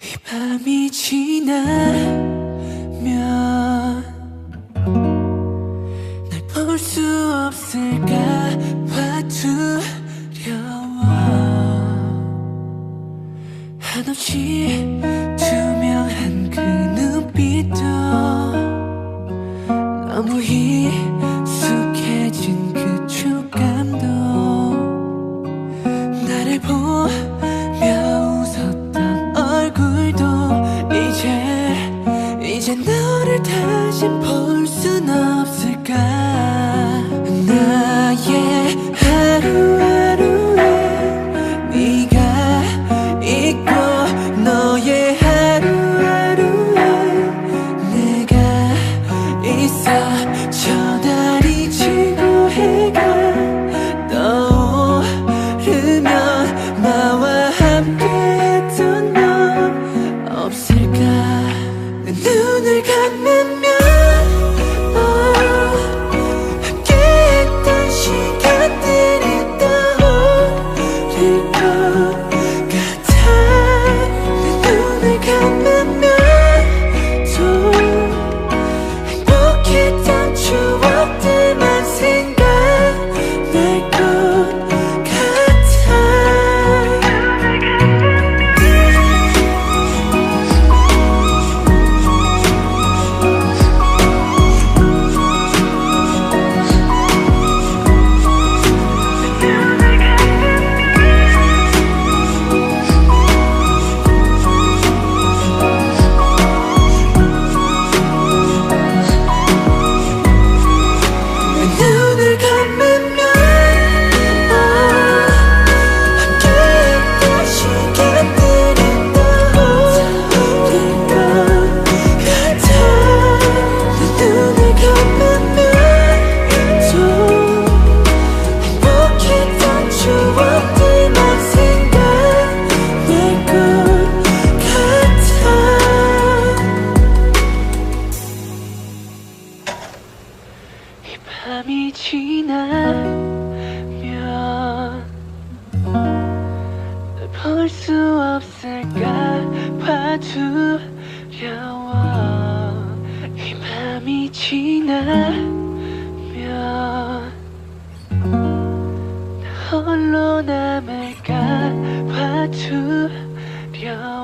이 밤이 지나면 날 볼 수 없을까 봐 두려워. 한없이 투명한 그 눈빛도 너무 익숙해진 그 촉감도 나를 보며 이제 너 because 밤이 지나면 볼수 없을까 봐 두려워. 이 밤이 지나면 나 홀로 남을까 봐 두려워.